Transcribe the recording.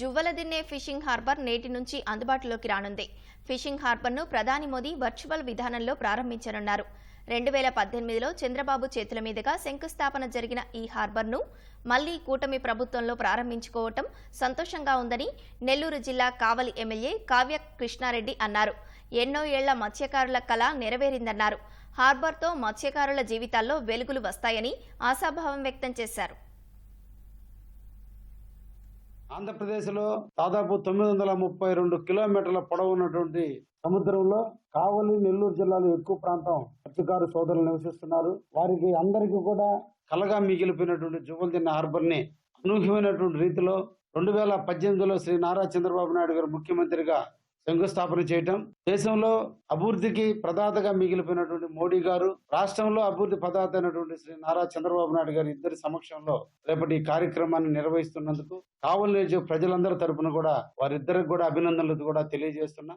జువ్వలదిన్నే fishing harbour నేటి నుంచి అందుబాటులోకి రానుంది. ఫిషింగ్ హార్బర్ను ప్రధాని మోదీ వర్చువల్ విధానంలో ప్రారంభించనున్నారు. రెండు వేల పద్దెనిమిదిలో చంద్రబాబు చేతుల మీదుగా శంకుస్థాపన జరిగిన ఈ హార్బర్ను మళ్ళీ కూటమి ప్రభుత్వంలో ప్రారంభించుకోవటం సంతోషంగా ఉందని నెల్లూరు జిల్లా కావలి ఎమ్మెల్యే కావ్య కృష్ణారెడ్డి అన్నారు. ఎన్నో ఏళ్ళ మత్స్యకారుల కళ నెరవేరిందన్నారు. హార్బర్తో మత్స్యకారుల జీవితాల్లో వెలుగులు వస్తాయని ఆశాభావం వ్యక్తం చేశారు. ఆంధ్రప్రదేశ్లో దాదాపు తొమ్మిది వందల ముప్పై రెండు కిలోమీటర్ల పొడవు ఉన్నటువంటి సముద్రంలో కావలి నెల్లూరు జిల్లాలో ఎక్కువ ప్రాంతం మత్స్యకారు సోదరులు నివసిస్తున్నారు. వారికి అందరికీ కూడా కలగా మిగిలిపోయినటువంటి జువ్వలదిన్న హార్బర్ని అనూహ్యమైనటువంటి రీతిలో రెండు వేల పద్దెనిమిదిలో శ్రీ నారా చంద్రబాబు నాయుడు గారు ముఖ్యమంత్రిగా శంకుస్థాపన చేయటం. దేశంలో అభివృద్ధికి ప్రదాతగా మిగిలిపోయినటువంటి మోడీ గారు రాష్ట్రంలో అభివృద్ధి ప్రదాత అయినటువంటి శ్రీ నారా చంద్రబాబు నాయుడు గారు ఇద్దరి సమక్షంలో రేపటి ఈ కార్యక్రమాన్ని నిర్వహిస్తున్నందుకు కావలి ప్రజలందరి తరపున కూడా వారిద్దరికి కూడా అభినందనలు కూడా తెలియజేస్తున్నా.